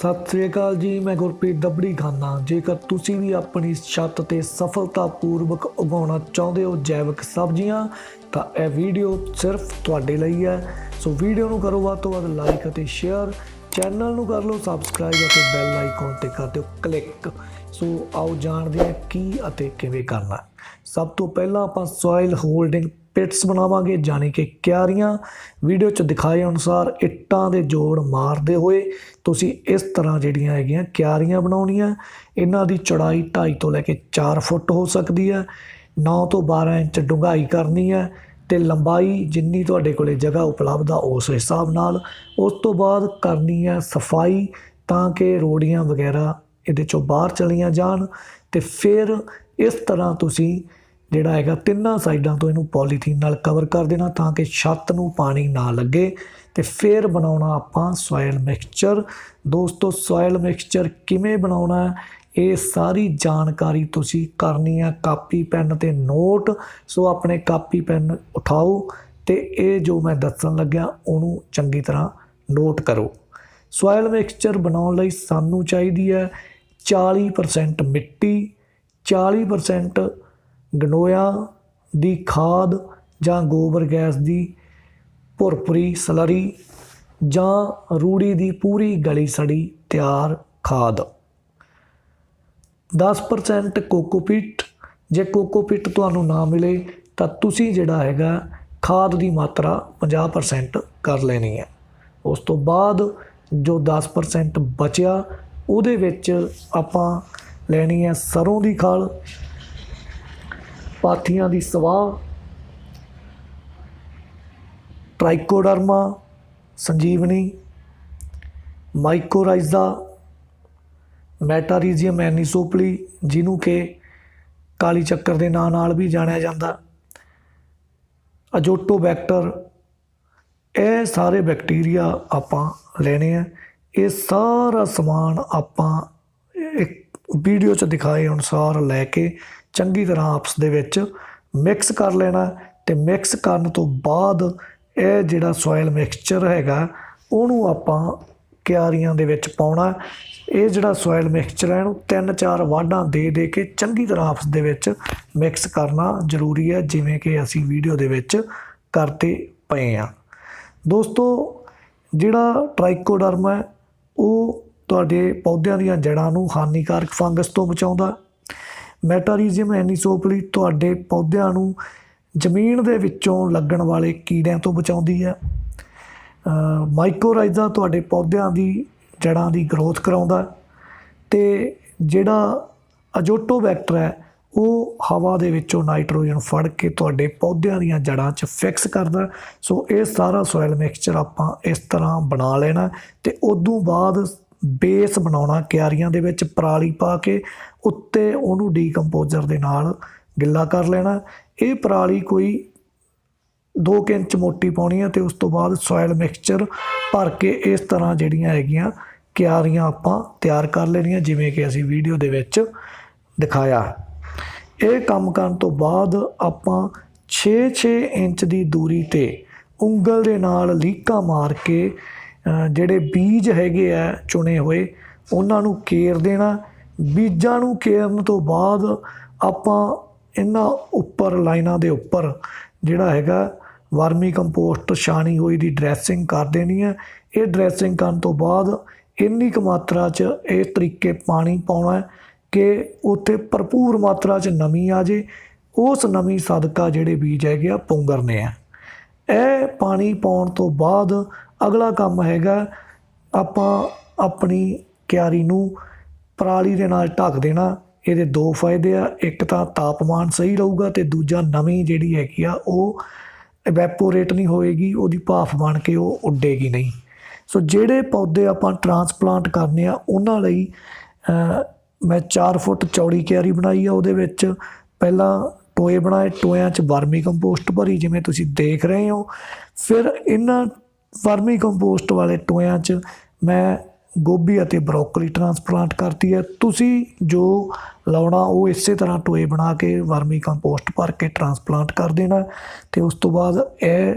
ਸਤਿ ਸ੍ਰੀ ਅਕਾਲ ਜੀ, ਮੈਂ ਗੁਰਪ੍ਰੀਤ ਦੱਬੜੀ ਖਾਨਾ। ਜੇਕਰ ਤੁਸੀਂ ਵੀ ਆਪਣੀ ਛੱਤ ਤੇ ਸਫਲਤਾਪੂਰਵਕ ਉਗਾਉਣਾ ਚਾਹੁੰਦੇ ਹੋ ਜੈਵਿਕ ਸਬਜ਼ੀਆਂ, ਤਾਂ ਇਹ ਵੀਡੀਓ ਸਿਰਫ ਤੁਹਾਡੇ ਲਈ ਹੈ। ਸੋ ਵੀਡੀਓ ਨੂੰ ਕਰੋ ਵੱਧ ਤੋਂ ਵੱਧ ਲਾਈਕ ਅਤੇ ਸ਼ੇਅਰ। ਚੈਨਲ ਨੂੰ ਕਰ ਲਓ ਸਬਸਕ੍ਰਾਈਬ ਅਤੇ ਬੈਲ ਆਈਕਨ ਤੇ ਕਰ ਦਿਓ ਕਲਿੱਕ। ਸੋ ਆਓ ਜਾਣਦੇ ਹਾਂ ਕੀ ਅਤੇ ਕਿਵੇਂ ਕਰਨਾ। ਸਭ ਤੋਂ ਪਹਿਲਾਂ ਆਪਾਂ ਸੋਇਲ ਹੋਲਡਿੰਗ ਪਿਟਸ ਬਣਾਵਾਂਗੇ ਯਾਨੀ ਕਿ ਕਿਆਰੀਆਂ। ਵੀਡੀਓ 'ਚ ਦਿਖਾਏ ਅਨੁਸਾਰ ਇੱਟਾਂ ਦੇ ਜੋੜ ਮਾਰਦੇ ਹੋਏ ਤੁਸੀਂ ਇਸ ਤਰ੍ਹਾਂ ਜਿਹੜੀਆਂ ਹੈਗੀਆਂ ਕਿਆਰੀਆਂ ਬਣਾਉਣੀਆਂ। ਇਹਨਾਂ ਦੀ ਚੌੜਾਈ 2.5 ਤੋਂ ਲੈ ਕੇ 4 ਫੁੱਟ ਹੋ ਸਕਦੀ ਹੈ। 9 ਤੋਂ 12 ਇੰਚ ਡੂੰਘਾਈ ਕਰਨੀ ਹੈ ਤੇ ਲੰਬਾਈ ਜਿੰਨੀ ਤੁਹਾਡੇ ਕੋਲੇ ਜਗ੍ਹਾ ਉਪਲਬਧ ਆ ਉਸ ਹਿਸਾਬ ਨਾਲ। ਉਸ ਤੋਂ ਬਾਅਦ ਕਰਨੀ ਹੈ ਸਫ਼ਾਈ ਤਾਂ ਕਿ ਰੋੜੀਆਂ ਵਗੈਰਾ ਇਹਦੇ ਚੋਂ ਬਾਹਰ ਚਲੀਆਂ ਜਾਣ ਤੇ ਫਿਰ ਇਸ ਤਰ੍ਹਾਂ ਤੁਸੀਂ ਜਿਹੜਾ ਹੈਗਾ, ਤਿੰਨਾਂ ਸਾਈਡਾਂ ਤੋਂ ਇਹਨੂੰ ਪੋਲੀਥੀਨ ਨਾਲ ਕਵਰ ਕਰ ਦੇਣਾ ਤਾਂ ਕਿ ਛੱਤ ਨੂੰ ਪਾਣੀ ਨਾ ਲੱਗੇ। ਤੇ ਫਿਰ ਬਣਾਉਣਾ ਆਪਾਂ ਸੋਇਲ ਮਿਕਸਚਰ ਦੋਸਤੋ ਸੋਇਲ ਮਿਕਸਚਰ ਕਿਵੇਂ ਬਣਾਉਣਾ ਹੈ? ਇਹ ਸਾਰੀ ਜਾਣਕਾਰੀ ਤੁਸੀਂ ਕਰਨੀ ਹੈ ਕਾਪੀ ਪੈਨ ਤੇ ਨੋਟ। ਸੋ ਆਪਣੇ ਕਾਪੀ ਪੈਨ ਉਠਾਓ ਤੇ ਇਹ ਜੋ ਮੈਂ ਦੱਸਣ ਲੱਗਿਆ, ਉਹਨੂੰ ਚੰਗੀ ਤਰ੍ਹਾਂ ਨੋਟ ਕਰੋ। ਸੋਇਲ ਮਿਕਸਚਰ ਬਣਾਉਣ ਲਈ ਸਾਨੂੰ ਚਾਹੀਦੀ ਹੈ 40% ਮਿੱਟੀ 40% ਗੰਡੋਇਆ ਦੀ ਖਾਦ ਜਾਂ ਗੋਬਰ ਗੈਸ ਦੀ ਭੁਰਪੁਰੀ ਸਲਰੀ ਜਾਂ ਰੂੜੀ ਦੀ ਪੂਰੀ ਗਲੀ ਸੜੀ ਤਿਆਰ ਖਾਦ। 10% ਕੋਕੋਪੀਟ। ਜੇ ਕੋਕੋਪੀਟ ਤੁਹਾਨੂੰ ਨਾ ਮਿਲੇ ਤਾਂ ਤੁਸੀਂ ਜਿਹੜਾ ਹੈਗਾ ਖਾਦ ਦੀ ਮਾਤਰਾ 50% ਕਰ ਲੈਣੀ ਹੈ। ਉਸ ਤੋਂ ਬਾਅਦ ਜੋ 10% ਬਚਿਆ, ਉਹਦੇ ਵਿੱਚ ਆਪਾਂ ਲੈਣੀ ਹੈ ਸਰੋਂ ਦੀ ਖਾਲ। ਪਾਥੀਆਂ ਦੀ ਸਵਾਹ, ਟ੍ਰਾਈਕੋਡਰਮਾ, ਸੰਜੀਵਨੀ, ਮਾਈਕੋਰਾਈਜ਼ਾ, ਮੈਟਾਰੀਜ਼ੀਅਮ ਐਨੀਸੋਪਲੀ, ਜਿਹਨੂੰ ਕਿ ਕਾਲੀ ਚੱਕਰ ਦੇ ਨਾਂ ਨਾਲ ਵੀ ਜਾਣਿਆ ਜਾਂਦਾ। ਅਜੋਟੋਬੈਕਟਰ ਇਹ ਸਾਰੇ ਬੈਕਟੀਰੀਆ ਆਪਾਂ ਲੈਣੇ ਆ। ਇਹ ਸਾਰਾ ਸਮਾਨ ਆਪਾਂ ਵੀਡੀਓ 'ਚ ਦਿਖਾਏ ਅਨੁਸਾਰ ਲੈ ਕੇ ਚੰਗੀ ਤਰ੍ਹਾਂ ਆਪਸ ਦੇ ਵਿੱਚ ਮਿਕਸ ਕਰ ਲੈਣਾ ਤੇ ਮਿਕਸ ਕਰਨ ਤੋਂ ਬਾਅਦ ਇਹ ਜਿਹੜਾ ਸੋਇਲ ਮਿਕਸਚਰ ਹੈਗਾ, ਉਹਨੂੰ ਆਪਾਂ ਕਿਆਰੀਆਂ ਦੇ ਵਿੱਚ ਪਾਉਣਾ ਇਹ ਜਿਹੜਾ ਸੋਇਲ ਮਿਕਸਚਰ ਹੈ, ਇਹਨੂੰ ਤਿੰਨ ਚਾਰ ਵਾਢਾਂ ਦੇ ਦੇ ਕੇ ਚੰਗੀ ਤਰ੍ਹਾਂ ਆਪਸ ਦੇ ਵਿੱਚ ਮਿਕਸ ਕਰਨਾ ਜ਼ਰੂਰੀ ਹੈ, ਜਿਵੇਂ ਕਿ ਅਸੀਂ ਵੀਡੀਓ ਦੇ ਵਿੱਚ ਕਰਦੇ ਪਏ ਆ ਦੋਸਤੋ, ਜਿਹੜਾ ਟ੍ਰਾਈਕੋਡਰਮ ਹੈ, ਉਹ ਤੁਹਾਡੇ ਪੌਦਿਆਂ ਦੀਆਂ ਜੜ੍ਹਾਂ ਨੂੰ ਹਾਨੀਕਾਰਕ ਫੰਗਸ ਤੋਂ ਬਚਾਉਂਦਾ। ਮੈਟਾਰੀਜ਼ਮ ਐਨੀਸੋਪਲੀ ਤੁਹਾਡੇ ਪੌਦਿਆਂ ਨੂੰ ਜ਼ਮੀਨ ਦੇ ਵਿੱਚੋਂ ਲੱਗਣ ਵਾਲੇ ਕੀੜਿਆਂ ਤੋਂ ਬਚਾਉਂਦੀ ਹੈ। ਮਾਈਕੋਰਾਈਜ਼ਾ ਤੁਹਾਡੇ ਪੌਦਿਆਂ ਦੀ ਜੜ੍ਹਾਂ ਦੀ ਗਰੋਥ ਕਰਾਉਂਦਾ ਤੇ ਜਿਹੜਾ ਅਜੋਟੋਬੈਕਟਰ ਹੈ, ਉਹ ਹਵਾ ਦੇ ਵਿੱਚੋਂ ਨਾਈਟ੍ਰੋਜਨ ਫੜ ਕੇ ਤੁਹਾਡੇ ਪੌਦਿਆਂ ਦੀਆਂ ਜੜ੍ਹਾਂ 'ਚ ਫਿਕਸ ਕਰਦਾ ਸੋ ਇਹ ਸਾਰਾ ਸੋਇਲ ਮਿਕਸਚਰ ਆਪਾਂ ਇਸ ਤਰ੍ਹਾਂ ਬਣਾ ਲੈਣਾ ਤੇ ਉਦੋਂ ਬਾਅਦ ਬੇਸ ਬਣਾਉਣਾ, ਕਿਆਰੀਆਂ ਦੇ ਵਿੱਚ ਪਰਾਲੀ ਪਾ ਕੇ ਉੱਤੇ ਉਹਨੂੰ ਡੀਕੰਪੋਜ਼ਰ ਦੇ ਨਾਲ ਗਿੱਲਾ ਕਰ ਲੈਣਾ। ਇਹ ਪਰਾਲੀ ਕੋਈ 2 ਇੰਚ ਮੋਟੀ ਪਾਉਣੀ ਹੈ ਤੇ ਉਸ ਤੋਂ ਬਾਅਦ ਸੋਇਲ ਮਿਕਸਚਰ ਭਰ ਕੇ ਇਸ ਤਰ੍ਹਾਂ ਜਿਹੜੀਆਂ ਹੈਗੀਆਂ ਕਿਆਰੀਆਂ ਆਪਾਂ ਤਿਆਰ ਕਰ ਲੈਣੀਆਂ, ਜਿਵੇਂ ਕਿ ਅਸੀਂ ਵੀਡੀਓ ਦੇ ਵਿੱਚ ਦਿਖਾਇਆ। ਇਹ ਕੰਮ ਕਰਨ ਤੋਂ ਬਾਅਦ ਆਪਾਂ 6-6 ਇੰਚ ਦੀ ਦੂਰੀ ਤੇ ਉਂਗਲ ਦੇ ਨਾਲ ਲੀਕਾਂ ਮਾਰ ਕੇ ਜਿਹੜੇ ਬੀਜ ਹੈਗੇ ਆ ਚੁਣੇ ਹੋਏ, ਉਹਨਾਂ ਨੂੰ ਕੇਰ ਦੇਣਾ। ਬੀਜਾਂ ਨੂੰ ਕੇਰਨ ਤੋਂ ਬਾਅਦ ਆਪਾਂ ਇਹਨਾਂ ਉੱਪਰ, ਲਾਈਨਾਂ ਦੇ ਉੱਪਰ ਜਿਹੜਾ ਹੈਗਾ ਵਰਮੀ ਕੰਪੋਸਟ ਛਾਣੀ ਹੋਈ ਦੀ ਡਰੈਸਿੰਗ ਕਰ ਦੇਣੀ ਹੈ। ਇਹ ਡਰੈਸਿੰਗ ਕਰਨ ਤੋਂ ਬਾਅਦ ਇੰਨੀ ਕੁ ਮਾਤਰਾ 'ਚ ਇਸ ਤਰੀਕੇ ਪਾਣੀ ਪਾਉਣਾ ਹੈ ਕਿ ਉੱਥੇ ਭਰਪੂਰ ਮਾਤਰਾ 'ਚ ਨਮੀ ਆ ਜੇ। ਉਸ ਨਮੀ ਸਦਕਾ ਜਿਹੜੇ ਬੀਜ ਹੈਗੇ ਆ, ਪੁੰਗਰਨੇ ਆ। ਇਹ ਪਾਣੀ ਪਾਉਣ ਤੋਂ ਬਾਅਦ ਅਗਲਾ ਕੰਮ ਹੈਗਾ ਆਪਾਂ ਆਪਣੀ ਕਿਆਰੀ ਨੂੰ ਪਰਾਲੀ ਦੇ ਨਾਲ ਢੱਕ ਦੇਣਾ, ਇਹਦੇ ਦੋ ਫਾਇਦੇ ਆ, ਇੱਕ ਤਾਂ ਤਾਪਮਾਨ ਸਹੀ ਰਹੂਗਾ ਤੇ ਦੂਜਾ ਨਵੀਂ ਜਿਹੜੀ ਹੈਗੀ ਆ, ਉਹ ਇਵੈਪੋਰੇਟ ਨਹੀਂ ਹੋਏਗੀ, ਉਹਦੀ ਭਾਫ ਬਣ ਕੇ ਉਹ ਉੱਡੇਗੀ ਨਹੀਂ। ਸੋ ਜਿਹੜੇ ਪੌਦੇ ਆਪਾਂ ਟਰਾਂਸਪਲਾਂਟ ਕਰਨੇ ਆ, ਉਹਨਾਂ ਲਈ ਮੈਂ 4 ਫੁੱਟ ਚੌੜੀ ਕਿਆਰੀ ਬਣਾਈ ਆ, ਉਹਦੇ ਵਿੱਚ ਪਹਿਲਾਂ ਟੋਏ ਬਣਾਏ, ਟੋਇਆਂ 'ਚ ਵਰਮੀ ਕੰਪੋਸਟ ਭਰੀ, ਜਿਵੇਂ ਤੁਸੀਂ ਦੇਖ ਰਹੇ ਹੋ। ਫਿਰ ਇਹਨਾਂ ਵਰਮੀ ਕੰਪੋਸਟ ਵਾਲੇ ਟੋਇਆਂ 'ਚ ਮੈਂ ਗੋਭੀ ਅਤੇ ਬਰੋਕਲੀ ਟਰਾਂਸਪਲਾਂਟ ਕਰਤੀ ਹੈ। ਤੁਸੀਂ ਜੋ ਲਾਉਣਾ, ਉਹ ਇਸੇ ਤਰ੍ਹਾਂ ਟੋਏ ਬਣਾ ਕੇ ਵਰਮੀ ਕੰਪੋਸਟ ਭਰ ਕੇ ਟਰਾਂਸਪਲਾਂਟ ਕਰ ਦੇਣਾ ਤੇ ਉਸ ਤੋਂ ਬਾਅਦ ਇਹ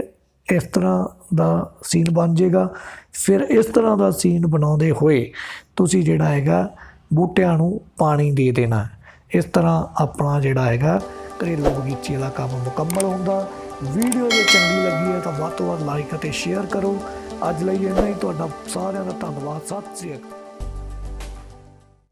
ਇਸ ਤਰ੍ਹਾਂ ਦਾ ਸੀਨ ਬਣ ਜਾਏਗਾ। ਫਿਰ ਇਸ ਤਰ੍ਹਾਂ ਦਾ ਸੀਨ ਬਣਾਉਂਦੇ ਹੋਏ ਤੁਸੀਂ ਜਿਹੜਾ ਹੈਗਾ, ਬੂਟਿਆਂ ਨੂੰ ਪਾਣੀ ਦੇ ਦੇਣਾ ਇਸ ਤਰ੍ਹਾਂ ਆਪਣਾ ਜਿਹੜਾ ਹੈਗਾ ਘਰੇਲੂ ਬਗੀਚੇ ਦਾ ਕੰਮ ਮੁਕੰਮਲ ਹੁੰਦਾ। ਵੀਡੀਓ ਜੇ ਚੰਗੀ ਲੱਗੀ ਹੈ ਤਾਂ ਵੱਧ ਤੋਂ ਵੱਧ ਲਾਈਕ ਅਤੇ ਸ਼ੇਅਰ ਕਰੋ। ਅੱਜ ਲਈ ਇੰਨਾ ਹੀ। ਤੁਹਾਡਾ ਸਾਰਿਆਂ ਦਾ ਧੰਨਵਾਦ। ਸਤਿ ਸ੍ਰੀ ਅਕਾਲ।